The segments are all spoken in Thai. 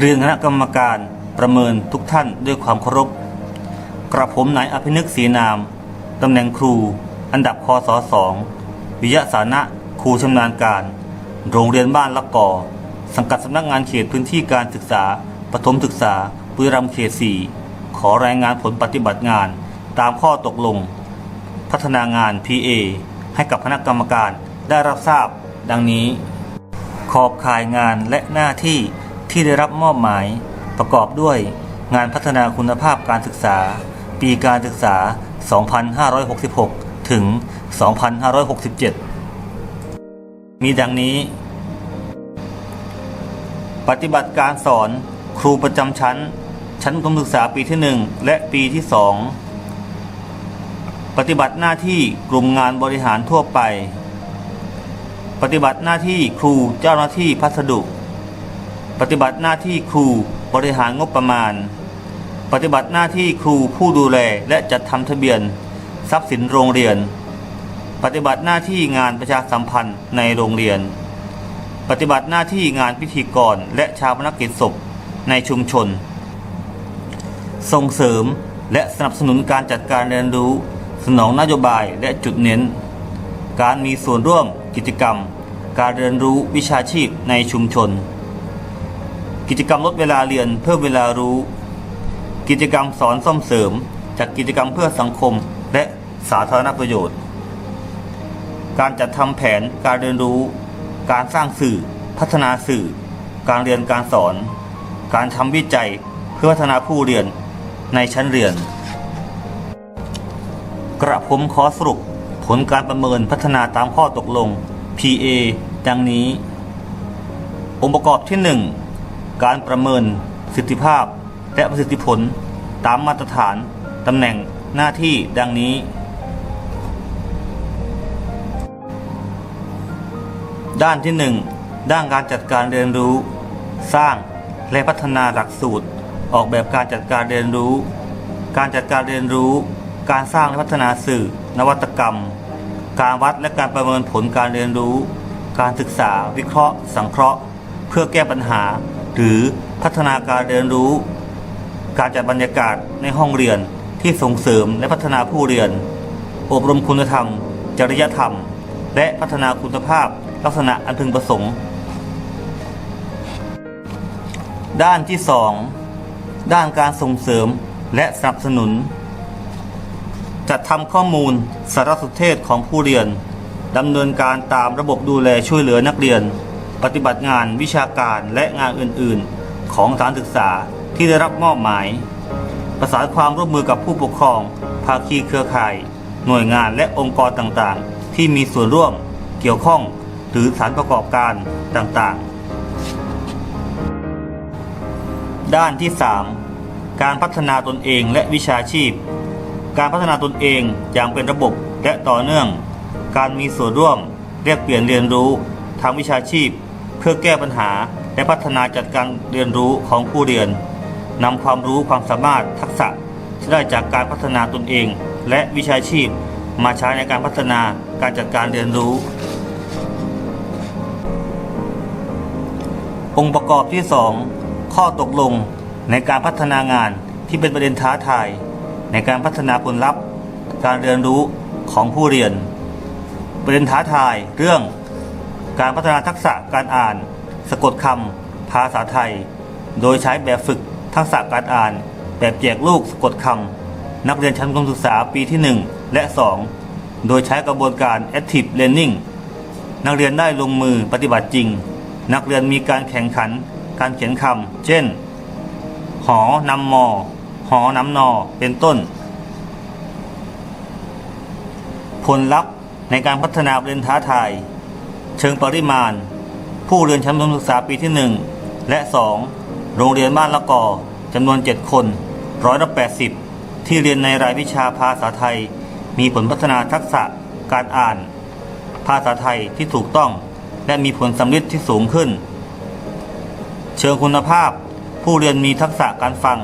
เรียนคณะกรรมการประเมินทุกท่านด้วยความเคารพ กระผมนายอภินึกศรีนาม ตำแหน่งครู อันดับคศสองวิทยาสานะครูชำนาญการ โรงเรียนบ้านละกอ สังกัดสำนักงานเขตพื้นที่การศึกษาประถมศึกษาบุรีรัมย์เขต4ขอรายงานผลปฏิบัติงานตามข้อตกลง พัฒนางาน PA ให้กับคณะกรรมการได้รับทราบ ดังนี้ ขอบข่ายงานและหน้าที่ ที่ได้รับมอบหมายประกอบด้วยงานพัฒนาคุณภาพการศึกษา ปีการศึกษา 2566 ถึง 2567 มีดังนี้ ปฏิบัติการสอนครูประจำชั้น ชั้นประถมศึกษาปีที่ 1 และปีที่ 2 ปฏิบัติหน้าที่กลุ่มงานบริหารทั่วไป ปฏิบัติหน้าที่ครูเจ้าหน้าที่พัสดุ ปฏิบัติหน้าที่ครูบริหารงบประมาณ ปฏิบัติหน้าที่ครูผู้ดูแลและจัดทำทะเบียน ทรัพย์สินโรงเรียน ปฏิบัติหน้าที่งานประชาสัมพันธ์ในโรงเรียน ปฏิบัติหน้าที่งานพิธีกรและชาปนกิจศพในชุมชน ส่งเสริมและสนับสนุนการจัดการเรียนรู้ สนองนโยบายและจุดเน้น การมีส่วนร่วมกิจกรรม การเรียนรู้วิชาชีพในชุมชน กิจกรรมลดเวลาเรียนเพิ่มเวลารู้ กิจกรรมสอนซ่อมเสริมจากกิจกรรมเพื่อสังคมและสาธารณประโยชน์ การจัดทำแผนการเรียนรู้ การสร้างสื่อ พัฒนาสื่อ การเรียนการสอน การทำวิจัยเพื่อพัฒนาผู้เรียนในชั้นเรียน กระผมขอสรุปผลการประเมินพัฒนาตามข้อตกลง PA ดังนี้ องค์ประกอบที่ 1 การประเมินประสิทธิภาพ และประสิทธิผลตามมาตรฐานตำแหน่งหน้าที่ดังนี้ ด้านที่ 1 ด้านการจัดการเรียนรู้ สร้างและพัฒนาหลักสูตร ออกแบบการจัดการเรียนรู้ การจัดการเรียนรู้ การสร้างและพัฒนาสื่อ นวัตกรรม การวัดและการประเมินผลการเรียนรู้ การศึกษา วิเคราะห์ สังเคราะห์ เพื่อแก้ปัญหา หรือพัฒนาการเรียนรู้ การจัดบรรยากาศในห้องเรียนที่ส่งเสริมและพัฒนาผู้เรียน อบรมคุณธรรม จริยธรรม และพัฒนาคุณภาพลักษณะอันพึงประสงค์ ด้านที่ 2 ด้านการส่งเสริมและสนับสนุน จัดทำข้อมูลสารสนเทศของผู้เรียนดำเนินการตามระบบดูแลช่วยเหลือนักเรียน ปฏิบัติงานวิชาการและงานอื่น ๆ ของสถานศึกษาที่ได้รับมอบหมาย ประสานความร่วมมือกับผู้ปกครอง ภาคีเครือข่าย หน่วยงานและองค์กรต่างๆ ที่มีส่วนร่วมเกี่ยวข้องหรือสถานประกอบการต่างๆ ด้านที่ 3 การพัฒนาตนเองและวิชาชีพ การพัฒนาตนเองอย่างเป็นระบบและต่อเนื่อง การมีส่วนร่วมเรียกเปลี่ยนเรียนรู้ ทางวิชาชีพ เพื่อแก้ปัญหา และพัฒนาจัดการเรียนรู้ของผู้เรียนนำความรู้ความสามารถทักษะที่ได้จากการพัฒนาตนเอง และวิชาชีพมาใช้ในการพัฒนาการจัดการเรียนรู้ องค์ประกอบที่ 2 ข้อตกลงในการพัฒนางานที่เป็นประเด็นท้าทาย ในการพัฒนาผลลัพธ์ การเรียนรู้ของผู้เรียน ประเด็นท้าทายเรื่อง การพัฒนาทักษะการอ่าน สะกดคำภาษาไทย โดยใช้แบบฝึกทักษะการอ่าน แบบแจกลูกสะกดคำนักเรียนชั้นประถมศึกษาปีที่ 1 และ 2 โดยใช้กระบวนการ Active Learning นักเรียนได้ลงมือปฏิบัติจริง นักเรียนมีการแข่งขัน การเขียนคำเช่น หอนำมอ หอนำนอ เป็นต้น ผลลัพธ์ในการพัฒนาเรียนท้าทาย เชิงปริมาณ ผู้เรียนชั้นประถมศึกษาปีที่ 1 และ 2 โรงเรียนบ้านละกอจำนวน 7 คนร้อยละ80 ที่เรียนในรายวิชาภาษาไทย มีผลพัฒนาทักษะการอ่าน ภาษาไทยที่ถูกต้อง และมีผลสำลิดที่สูงขึ้น เชิงคุณภาพ ผู้เรียนมีทักษะการฟัง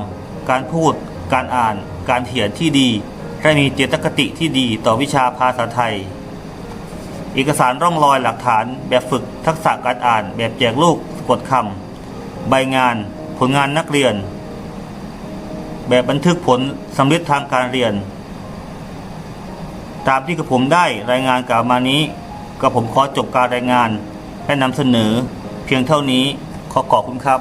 การพูด การอ่าน การเขียนที่ดี และมีเจตคติที่ดีต่อวิชาภาษาไทย เอกสารร่องรอยหลักฐานแบบฝึกทักษะการอ่าน แบบแจกลูกสะกดคำใบงาน ผลงานนักเรียน แบบบันทึกผลสำเร็จทางการเรียน ตามที่กระผมได้รายงานกล่าวมานี้กระผมขอจบการรายงานและนำเสนอ เพียงเท่านี้ขอขอบคุณครับ